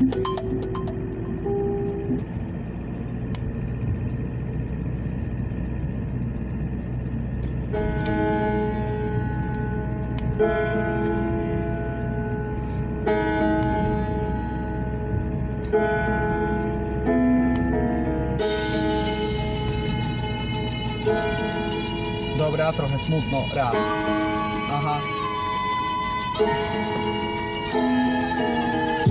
Dobra, trochę smutno. Raz. Aha.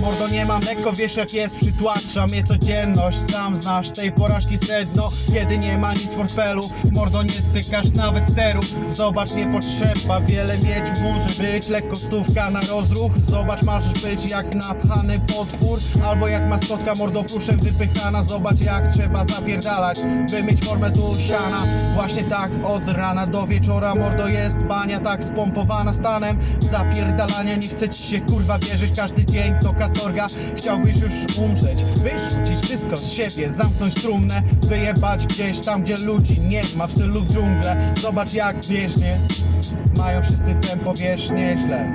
Mordo nie mam lekko, wiesz jak jest, przytłacza mnie codzienność. Sam znasz tej porażki sedno, kiedy nie ma nic w portfelu. Mordo nie tykasz nawet steru, zobacz nie potrzeba wiele mieć. Może być lekko stówka na rozruch, zobacz możesz być jak napchany potwór. Albo jak maskotka mordo pluszem wypychana. Zobacz jak trzeba zapierdalać, by mieć formę tu siana Właśnie tak od rana do wieczora. Mordo jest bania tak spompowana stanem. Zapierdalania nie chce ci się kurwa wierzyć. Każdy dzień to katorga, chciałbyś już umrzeć. Wyrzucić wszystko z siebie, zamknąć trumnę. Wyjebać gdzieś tam gdzie ludzi nie ma W stylu w dżunglę, zobacz jak bieżnie Mają wszyscy tempo, wiesz, nieźle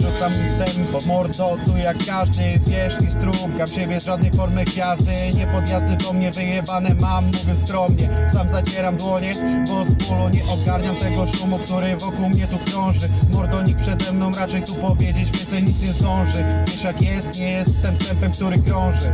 Rzucam tempo, mordo, tu jak każdy Wiesz, nie strugam siebie z żadnej formy gwiazdy Nie podjazdy do mnie wyjebane mam, mówiąc skromnie. Sam zacieram dłonie, bo z bólu nie ogarniam tego szumu Który wokół mnie tu krąży. Mordo, nikt przede mną raczej tu powiedzieć Więcej nic nie zdąży. Wiesz jak jest, nie jestem stępem, który krąży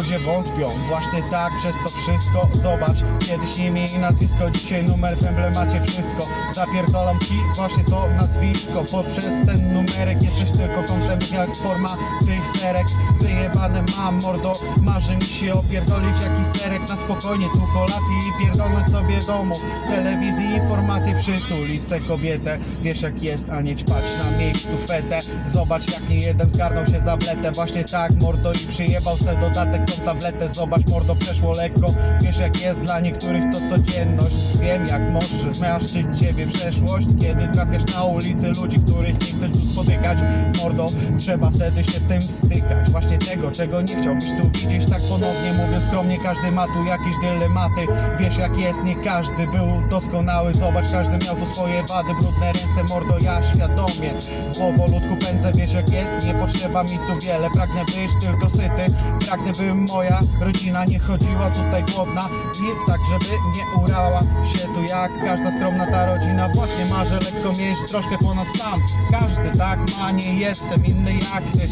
Ludzie wątpią, właśnie tak przez to wszystko. Zobacz, kiedyś imię i nazwisko. Dzisiaj numer w emblemacie wszystko. Zapierdolam ci właśnie to nazwisko. Poprzez ten numerek jesteś tylko kątem jak forma tych serek. Wyjebane mam mordo, marzy mi się opierdolić jakiś serek Na spokojnie. Tu kolacji i pierdolnąć sobie domu. Telewizji informacje przytulić se kobietę. Wiesz jak jest, a nie ćpać na miejscu fetę. Zobacz jak nie jeden zgarnął się za bletę. Właśnie tak mordo i przyjebał se dodatek tą tabletę Zobacz mordo przeszło lekko. Wiesz jak jest dla niektórych to codzienność. Wiem jak możesz zmiażdżyć ciebie przeszłość. Kiedy trafiasz na ulicy ludzi, których nie chcesz tu spotykać Mordo, trzeba wtedy się z tym stykać. Właśnie czego nie chciałbyś tu widzieć. Tak ponownie mówiąc skromnie, każdy ma tu jakieś dylematy. Wiesz jak jest, nie każdy był doskonały. Zobacz, każdy miał tu swoje wady. Brudne ręce, mordo, ja świadomie. Powolutku pędzę, wiesz jak jest. Nie potrzeba mi tu wiele, pragnę być tylko syty. Pragnę by moja rodzina nie chodziła tutaj głodna. I tak, żeby nie urała się tu jak każda skromna ta rodzina. Właśnie marzę lekko mieć troszkę ponad stan. Każdy tak ma, nie jestem inny jak ty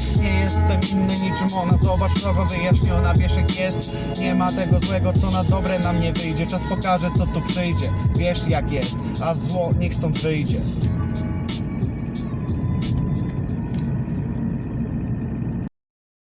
jestem inny niczym ona. Zobacz, sprawa wyjaśniona, wiesz jak jest. Nie ma tego złego, co na dobre nam nie wyjdzie. Czas pokaże, co tu przyjdzie. Wiesz jak jest, a zło niech stąd wyjdzie